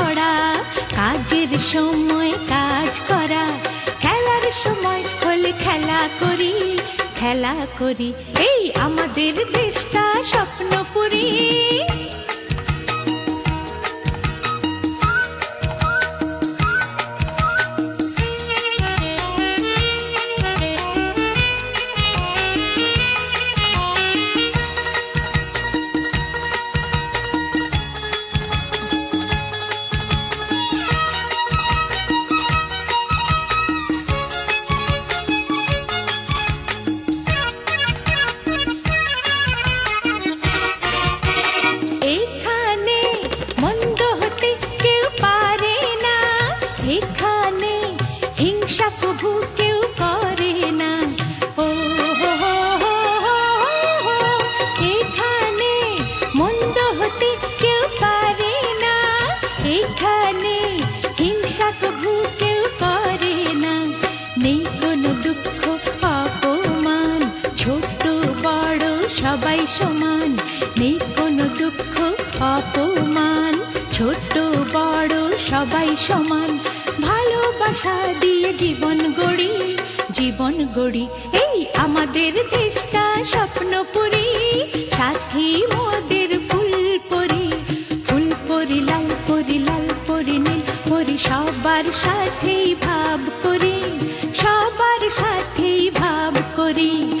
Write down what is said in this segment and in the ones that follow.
পড়া কাজের সময় কাজ করা, খেলার সময় হলে খেলা করি খেলা করি, এই আমাদের দেশটা স্বপ্নপুরী। অপমান ছোট বড়, সবাই সমান। ভালোবাসা দিয়ে জীবন গড়ি জীবন গড়ি। এই আমাদের দেশটা স্বপ্নপুরী, সাথী মোদের ফুল পরি। ফুল পরি, লাল পরি লাল পরি, নীল পরি, সবার সাথেই ভাব করি। সবার সাথেই ভাব করি।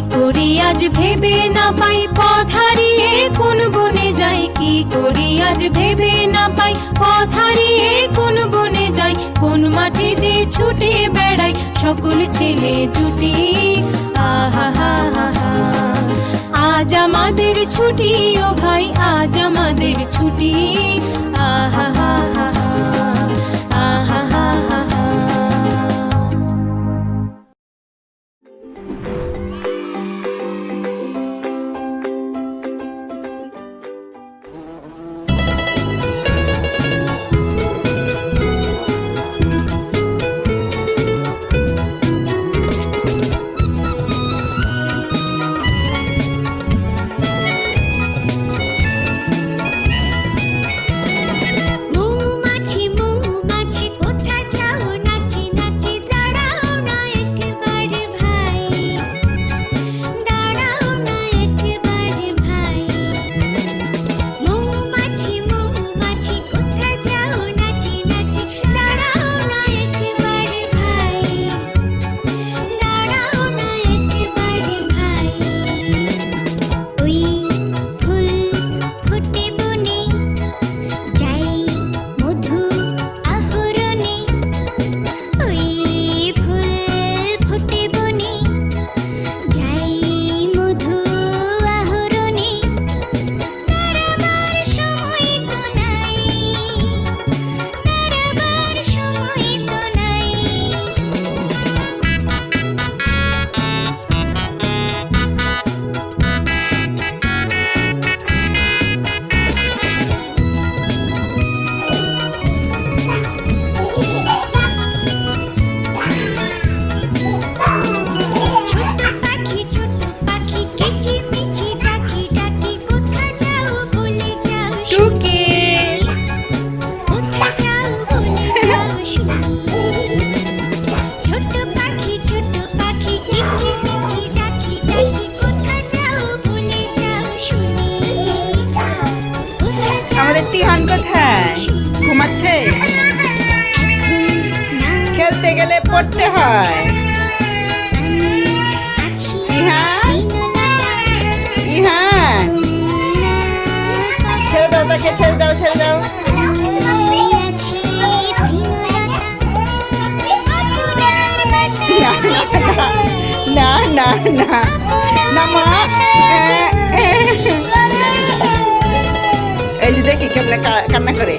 করি আজ ভেবে না পাই? পথ হারিয়ে কোন বনে যাই? কি করি আজ ভেবে না পাই? পথ হারিয়ে কোন বনে যাই? কোন মাঠে যে ছুটে বেড়াই? সকল ছেলে জুটি আহা, হা হা আজ আমাদের ছুটি, ও ভাই, আজ আমাদের ছুটি। আহা হা। খেলতে গেলে পড়তে হয়। ছেড়ে দাও তাকে, ছেড়ে দাও ছেড়ে দাও। না না না না মা এই যে দেখি কেমন কান্না করে।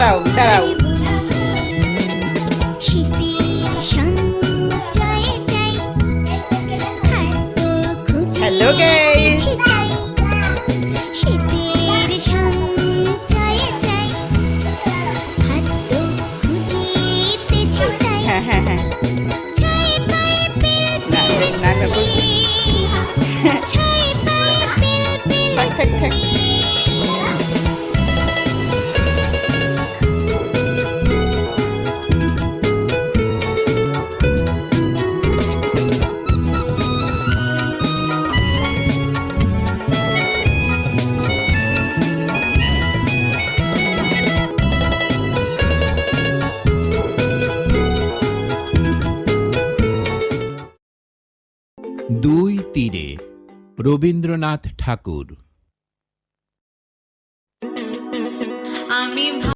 দাঁড়াও দাঁড়াও রবীন্দ্রনাথ ঠাকুর।